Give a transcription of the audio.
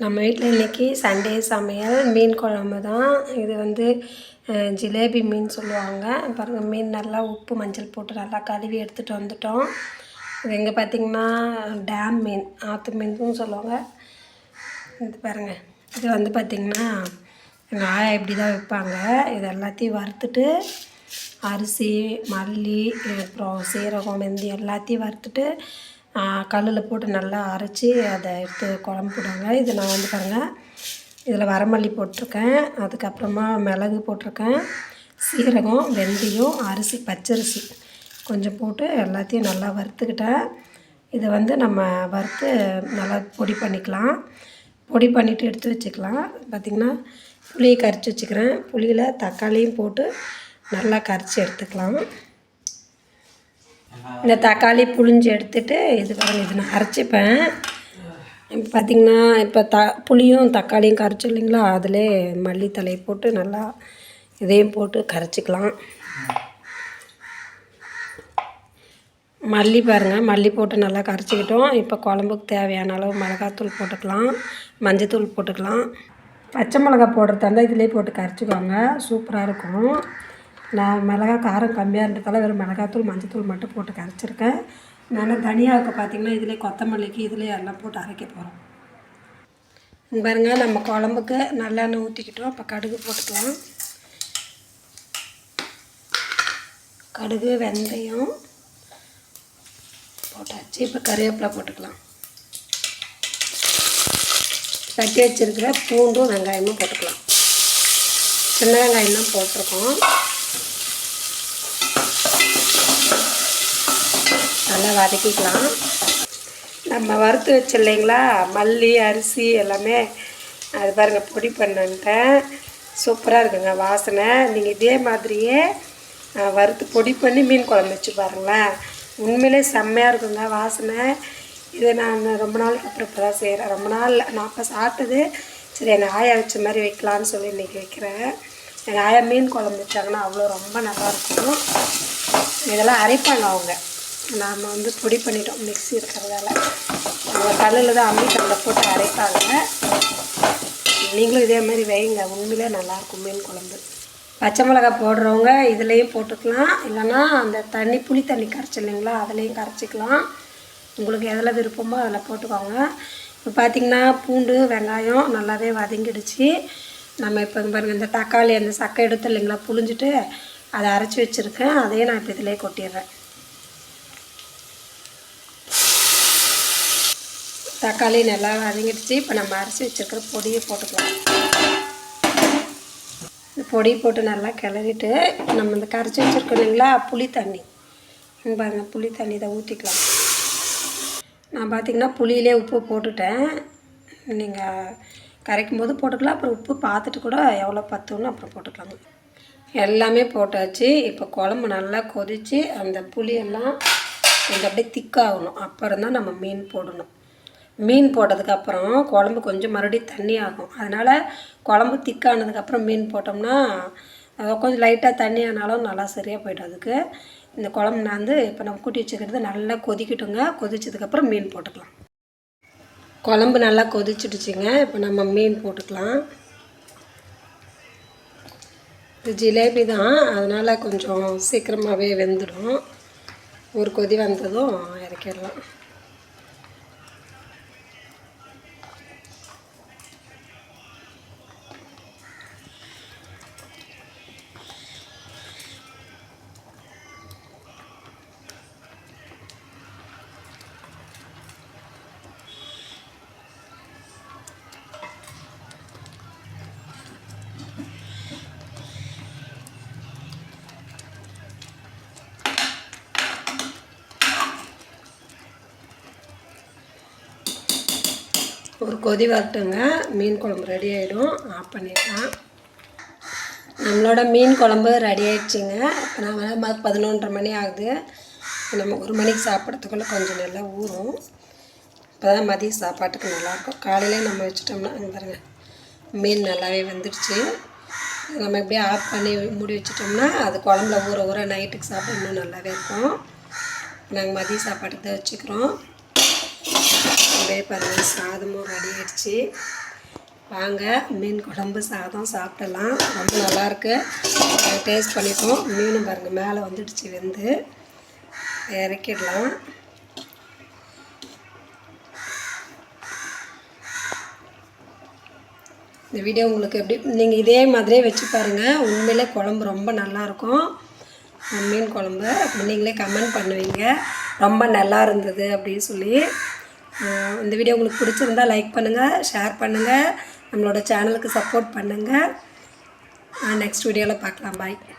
நம்ம வீட்டில் இன்றைக்கி சண்டே சமையல் மீன் குழம்பு தான். இது வந்து ஜிலேபி மீன் சொல்லுவாங்க. பாருங்கள் மீன் நல்லா உப்பு மஞ்சள் போட்டு நல்லா கழுவி எடுத்துகிட்டு வந்துட்டோம். இது எங்கே பார்த்திங்கன்னா டேம் மீன் ஆற்று மீனும் சொல்லுவாங்க. இது பாருங்கள் இது வந்து பார்த்திங்கன்னா எங்கள் ஆயா இப்படி தான் வைப்பாங்க இது எல்லாத்தையும் வறுத்துட்டு அரிசி மல்லி அப்புறம் சீரகம் வெந்தி எல்லாத்தையும் வறுத்துட்டு கல்லில் போட்டு நல்லா அரைச்சி அதை எடுத்து குழம்பு போடுவாங்க. இது நான் வந்து பாருங்கள் இதில் வரமல்லி போட்டிருக்கேன். அதுக்கப்புறமா மிளகு போட்டிருக்கேன். சீரகம் வெந்தயம் அரிசி பச்சரிசி கொஞ்சம் போட்டு எல்லாத்தையும் நல்லா வறுத்துக்கிட்டேன். இதை வந்து நம்ம வறுத்து நல்லா பொடி பண்ணிக்கலாம். பொடி பண்ணிவிட்டு எடுத்து வச்சுக்கலாம். பார்த்திங்கன்னா புளியை கரைச்சி வச்சுக்கிறேன். புளியில் தக்காளியும் போட்டு நல்லா கரைச்சி எடுத்துக்கலாம். இந்த தக்காளி புளிஞ்சு எடுத்துட்டு இது பாருங்க இது நான் அரைச்சிப்பேன். இப்போ பார்த்திங்கன்னா இப்போ த புளியும் தக்காளியும் கரைச்சி இல்லைங்களா? அதிலே மல்லித்தலையை போட்டு நல்லா இதையும் போட்டு கரைச்சிக்கலாம். மல்லி பாருங்கள் மல்லி போட்டு நல்லா கரைச்சிக்கிட்டோம். இப்போ குழம்புக்கு தேவையான அளவு மிளகாத்தூள் போட்டுக்கலாம் மஞ்சத்தூள் போட்டுக்கலாம். பச்சை மிளகா போடுறதா இருந்தால் இதிலே போட்டு கரைச்சிக்கோங்க. சூப்பராக இருக்கும். நான் மிளகா காரம் கம்மியாக இருந்ததால வெறும் மிளகாத்தூள் மஞ்சத்தூள் மட்டும் போட்டு கரைச்சிருக்கேன். நான் தனியாவுக்கு பார்த்தீங்கன்னா இதிலே கொத்தமல்லிக்கு இதிலே எல்லாம் போட்டு அரைக்க போகிறோம் பாருங்க நம்ம குழம்புக்கு நல்லெண்ணெய் ஊற்றிக்கிட்டோம் இப்போ கடுகு போட்டுக்கலாம். கடுகு வெந்தயம் போட்டாச்சு. இப்போ கருவேப்பிலை போட்டுக்கலாம். தட்டி வச்சுருக்கிற பூண்டும் வெங்காயமும் போட்டுக்கலாம். சின்ன வெங்காயம் தான் போட்டிருக்கோம். நல்லா வதக்கிக்கலாம். நம்ம வறுத்து வச்சிடலைங்களா? இல்லைங்களா மல்லி அரிசி எல்லாமே. அது பாருங்கள் பொடி பண்ணிட்டேன் சூப்பராக இருக்குங்க வாசனை. நீங்கள் இதே மாதிரியே வறுத்து பொடி பண்ணி மீன் குழம்பு வச்சு பாருங்களேன். உண்மையிலே செம்மையாக இருக்குங்க வாசனை. இது நான் ரொம்ப நாளுக்கு அப்புறம் இப்போ தான் செய்கிறேன் ரொம்ப நாள் நான் அப்போ சாப்பிட்டது. சரி எங்கள் ஆயா வச்ச மாதிரி வைக்கலான்னு சொல்லி இன்றைக்கி வைக்கிறேன். எங்கள் ஆயா மீன் குழம்பு வச்சாங்கன்னா அவ்வளோ ரொம்ப நல்லாயிருக்கும் இதெல்லாம் அரைப்பாங்க அவங்க. நாம் வந்து பொடி பண்ணிட்டோம் மிக்ஸி இருக்கிறதால. நம்ம கல்லில் தான் அம்மி கல்லில் போட்டு அரைப்பாங்க. நீங்களும் இதே மாதிரி வைங்க. உண்மையிலே நல்லாயிருக்கும் மீன் குழம்பு. பச்சை மிளகா போடுறவங்க இதுலேயும் போட்டுக்கலாம். இல்லைன்னா அந்த தண்ணி புளி தண்ணி கரைச்சி இல்லைங்களா அதுலேயும் கரைச்சிக்கலாம். உங்களுக்கு எதில் விருப்பமோ அதில் போட்டுக்கோங்க. இப்போ பார்த்திங்கன்னா பூண்டு வெங்காயம் நல்லாவே வதங்கிடுச்சு. நம்ம இப்போ பாருங்கள் இந்த தக்காளி அந்த சக்கை எடுத்து இல்லைங்களா புழிஞ்சிட்டு அதை அரைச்சி வச்சுருக்கேன். அதையும் நான் இப்போ இதிலே கொட்டிடுறேன். தக்காளி நல்லா வதங்கிடுச்சு. இப்போ நம்ம அரைச்சி வச்சுருக்கிற பொடியை போட்டுக்கலாம். இந்த பொடி போட்டு நல்லா கிளறிட்டு நம்ம இந்த கரைச்சி வச்சுருக்கோம் இல்லைங்களா புளி தண்ணி. பாருங்க புளி தண்ணி இதை ஊற்றிக்கலாம் நான் பார்த்திங்கன்னா புளியிலே உப்பு போட்டுட்டேன். நீங்கள் கரைக்கும் போது போட்டுக்கலாம் அப்புறம் உப்பு பார்த்துட்டு கூட எவ்வளோ பத்துன்னு அப்புறம் போட்டுக்கலாங்க எல்லாமே போட்டாச்சு. இப்போ குழம்பு நல்லா கொதித்து அந்த புளியெல்லாம் கொஞ்சம் அப்படியே திக்காகணும் அப்புறம் தான் நம்ம மீன் போடணும். மீன் போட்டதுக்கப்புறம் குழம்பு கொஞ்சம் மறுபடியும் தண்ணி ஆகும். அதனால் குழம்பு திக்கானதுக்கப்புறம் மீன் போட்டோம்னா அது கொஞ்சம் லைட்டாக தண்ணி ஆனாலும் நல்லா சரியாக போய்டும் அதுக்கு. இந்த குழம்பு நான் வந்து இப்போ நம்ம கூட்டி வச்சுக்கிறது நல்லா கொதிக்கட்டுங்க. கொதிச்சதுக்கப்புறம் மீன் போட்டுக்கலாம். குழம்பு நல்லா கொதிச்சுடுச்சுங்க. இப்போ நம்ம மீன் போட்டுக்கலாம். இது ஜிலேபி தான். அதனால் கொஞ்சம் சீக்கிரமாகவே வெந்துடும். ஒரு கொதி வந்ததும் இறக்கிடலாம். ஒரு கொதி வரட்டுங்க. மீன் குழம்பு ரெடி ஆகிடும் ஆஃப் பண்ணிடலாம். நம்மளோட மீன் குழம்பு ரெடி ஆகிடுச்சிங்க இப்போ நாங்கள் பதினொன்றரை மணி ஆகுது. நம்ம ஒரு மணிக்கு சாப்பிட்றதுக்குள்ளே கொஞ்சம் நல்லா ஊறும். இப்போ தான் மதிய சாப்பாட்டுக்கு நல்லாயிருக்கும் காலையிலே நம்ம வச்சுட்டோம்னா இங்க பாருங்க மீன் நல்லாவே வந்துடுச்சு. நம்ம இப்படியே ஆஃப் பண்ணி மூடி வச்சிட்டோம்னா அது குழம்புல ஊற ஊற நைட்டுக்கு சாப்பிட இன்னும் நல்லாவே இருக்கும். நாங்கள் மதிய சாப்பாட்டுக்கு தான் வச்சுக்கிறோம். அப்படியே பாருங்கள் சாதமும் ரெடி ஆகிடுச்சி வாங்க மீன் குழம்பு சாதம் சாப்பிடலாம். ரொம்ப நல்லாயிருக்கு டேஸ்ட் பண்ணிப்போம் மீனும் பாருங்கள் மேலே வந்துடுச்சு வெந்து. இறக்கிடலாம். இந்த வீடியோ உங்களுக்கு எப்படி நீங்கள் இதே மாதிரியே வச்சு பாருங்கள் உண்மையிலே குழம்பு ரொம்ப நல்லாயிருக்கும் மீன் குழம்பு அப்படி நீங்களே கமெண்ட் பண்ணுவீங்க. ரொம்ப நல்லா இருந்தது அப்படின்னு சொல்லி. இந்த வீடியோ உங்களுக்கு பிடிச்சிருந்தா லைக் பண்ணுங்கள் ஷேர் பண்ணுங்கள் நம்மளோட சேனலுக்கு சப்போர்ட் பண்ணுங்கள் நெக்ஸ்ட் வீடியோவில் பார்க்கலாம். பாய்